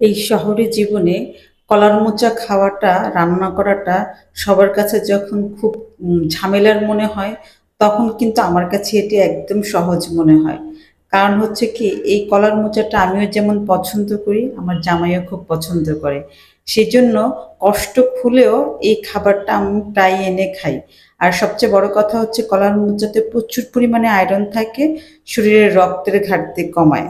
এই শহরে জীবনে কলার মোচা খাওয়াটা, রান্না করাটা সবার কাছে যখন খুব ঝামেলার মনে হয়, তখন কিন্তু আমার কাছে এটি একদম সহজ মনে হয়। কারণ হচ্ছে কি, এই কলার মোচাটা আমিও যেমন পছন্দ করি, আমার জামাইও খুব পছন্দ করে। সেজন্য কষ্ট খুলেও এই খাবারটা আমি প্রায় এনে খাই। আর সবচেয়ে বড় কথা হচ্ছে কলার মোচাতে প্রচুর পরিমাণে আয়রন থাকে, শরীরের রক্তের ঘাটতি কমায়।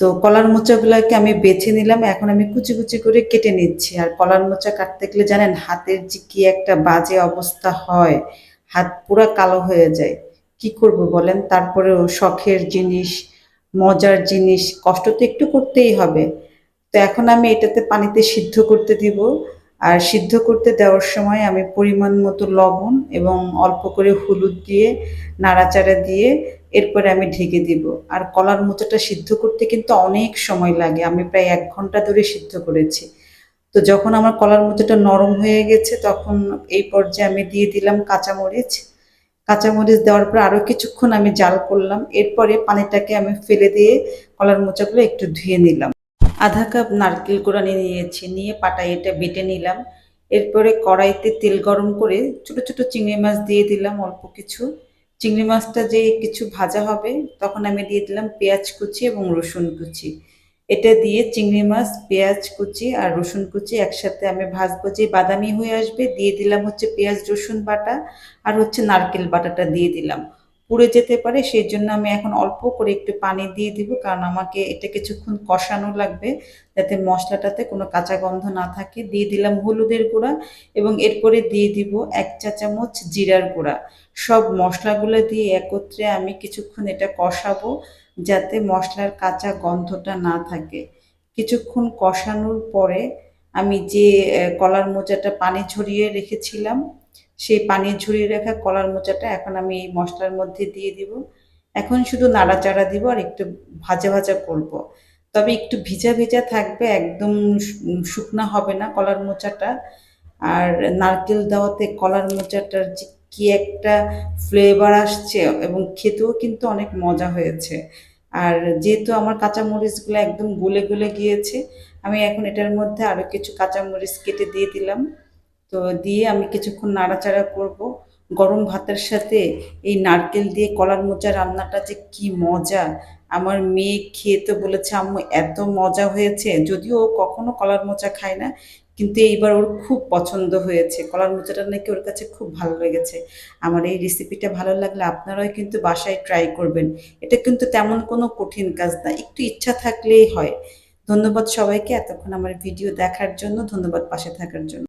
তো কলার মোচাগুলোকে আমি বেছে নিলাম, এখন আমি কুচি কুচি করে কেটে নিচ্ছি। আর কলার মোচা কাটতে গেলে জানেন, হাতের যে কি একটা বাজে অবস্থা হয়, হাত পুরো কালো হয়ে যায়। কি করব বলেন? তারপরেও শখের জিনিস, মজার জিনিস, কষ্ট তো একটু করতেই হবে। তো এখন আমি এটাতে পানিতে সিদ্ধ করতে দিব। আর সিদ্ধ করতে দেওয়ার সময় আমি পরিমাণ মতো লবণ এবং অল্প করে হলুদ দিয়ে, নাড়াচাড়া দিয়ে এরপরে আমি ঢেকে দিব। আর কলার মোচাটা সিদ্ধ করতে কিন্তু অনেক সময় লাগে। আমি প্রায় এক ঘণ্টা ধরে সিদ্ধ করেছি। তো যখন আমার কলার মোচাটা নরম হয়ে গেছে, তখন এই পর্যায়ে আমি দিয়ে দিলাম কাঁচামরিচ। কাঁচামরিচ দেওয়ার পর আরও কিছুক্ষণ আমি জাল করলাম। এরপরে পানিটাকে আমি ফেলে দিয়ে কলার মোচাগুলো একটু ধুয়ে নিলাম। আধা কাপ নারকেল কোড়া নিয়ে নিয়েছি। নিয়ে পাটায় এটা বেটে নিলাম। এরপরে কড়াইতে তেল গরম করে ছোট ছোট চিংড়ি মাছ দিয়ে দিলাম অল্প কিছু। চিংড়ি মাছটা যে কিছু ভাজা হবে, তখন আমি দিয়ে দিলাম পেঁয়াজ কুচি এবং রসুন কুচি। এটা দিয়ে চিংড়ি মাছ, পেঁয়াজ কুচি আর রসুন কুচি একসাথে আমি ভাজবো। যে বাদামি হয়ে আসবে, দিয়ে দিলাম হচ্ছে পেঁয়াজ রসুন বাটা আর হচ্ছে নারকেল বাটাটা দিয়ে দিলাম। পুড়ে যেতে পারে সেই জন্য আমি এখন অল্প করে একটু পানি দিয়ে দিব, কারণ আমাকে এটা কিছুক্ষণ কষানো লাগবে যাতে মশলাটাতে কোনো কাঁচা গন্ধ না থাকে। দিয়ে দিলাম হলুদের গুঁড়া এবং এরপরে দিয়ে দিব এক চা চামচ জিরার গুঁড়া। সব মশলাগুলো দিয়ে একত্রে আমি কিছুক্ষণ এটা কষাবো যাতে মশলার কাঁচা গন্ধটা না থাকে। কিছুক্ষণ কষানোর পরে আমি যে কলার মোজাটা পানি ঝরিয়ে রেখেছিলাম সেই পানি ঝরিয়ে রাখা কলার মোচাটা এখন আমি এই মশলার মধ্যে দিয়ে দিব। এখন শুধু নাড়াচাড়া দিব আর একটু ভাজা ভাজা করব। তবে একটু ভিজা ভিজা থাকবে, একদম শুকনা হবে না কলার মোচাটা। আর নারকেল দেওয়াতে কলার মোচাটার যে কি একটা ফ্লেভার আসছে এবং খেতেও কিন্তু অনেক মজা হয়েছে। আর যেহেতু আমার কাঁচামরিচগুলো একদম গলে গলে গিয়েছে, আমি এখন এটার মধ্যে আরও কিছু কাঁচামরিচ কেটে দিয়ে দিলাম। তো দিয়ে আমি কিছুক্ষণ নাড়াচাড়া করব। গরম ভাতের সাথে এই নারকেল দিয়ে কলার মোচা রান্নাটা যে কি মজা। আমার মেয়ে খেয়ে তো বলেছে, আম্মু, এত মজা হয়েছে। যদিও ও কখনো কলার মোচা খায় না, কিন্তু এইবার ওর খুব পছন্দ হয়েছে। কলার মোচাটা নাকি ওর কাছে খুব ভালো লেগেছে। আমার এই রেসিপিটা ভালো লাগলে আপনারাও কিন্তু বাসায় ট্রাই করবেন। এটা কিন্তু তেমন কোনো কঠিন কাজ না, একটু ইচ্ছা থাকলেই হয়। ধন্যবাদ সবাইকে এতক্ষণ আমার ভিডিও দেখার জন্য, ধন্যবাদ পাশে থাকার জন্য।